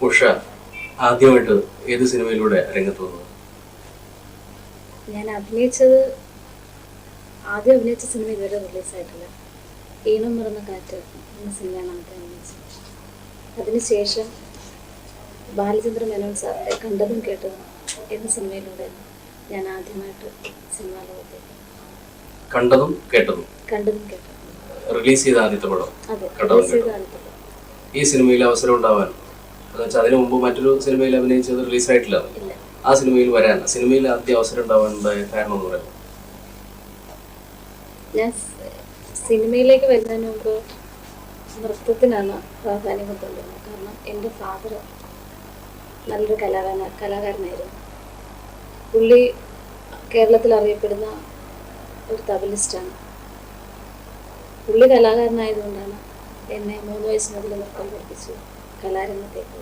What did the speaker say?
ഉഷ ആദ്യമായിട്ട് ഏത് സിനിമയിലൂടെ രംഗത്ത് വന്നത്? ഞാൻ അഭിനയിച്ചത് ആദ്യം അഭിനയിച്ച സിനിമ ഇതുവരെ റിലീസായിട്ടില്ല ഈണം മറന്ന കാറ്റ് എന്ന സിനിമയാണ് ആദ്യം അഭിനയിച്ചത്. അതിനുശേഷം ബാലചന്ദ്ര മേനോൻ സാറിന്റെ കണ്ടതും കേട്ടതും എന്ന സിനിമയിലൂടെ ഞാൻ ആദ്യമായിട്ട് സിനിമാ ലോകത്തേക്ക് കണ്ടതും കേട്ടതും? കണ്ടതും കേട്ടതും. റിലീസ് ചെയ്ത ആദ്യത്തെ പടം അതെ റിലീസ് ചെയ്ത കേട്ടതും. കാലത്ത് ഈ സിനിമയിൽ അവസരം ഉണ്ടാവാൻ വെച്ചാൽ അതിനു മുമ്പ് മറ്റൊരു സിനിമയിൽ അഭിനയിച്ചത് റിലീസ് ആയിട്ടില്ല ആ സിനിമയിൽ വരാൻ സിനിമയിൽ ആദ്യ അവസരം ഉണ്ടാവാൻ ഉണ്ടായ കാരണം എന്ന് പറയുന്നത്? ഞാൻ സിനിമയിലേക്ക് വരുന്നതിന് മുമ്പ് നൃത്തത്തിനാണ് പ്രാധാന്യം കൊടുത്തുകൊണ്ടിരുന്നത് കാരണം എന്റെ ഫാദർ നല്ലൊരു കലാകാരന കലാകാരനായിരുന്നു. പുള്ളി കേരളത്തിൽ അറിയപ്പെടുന്ന ഒരു തബലിസ്റ്റാണ്. പുള്ളി കലാകാരനായതുകൊണ്ടാണ് എന്നെ മൂന്ന് വയസ്സിനുള്ളിൽ നൃത്തം പഠിപ്പിച്ചു കലാരംഗത്തേക്ക്.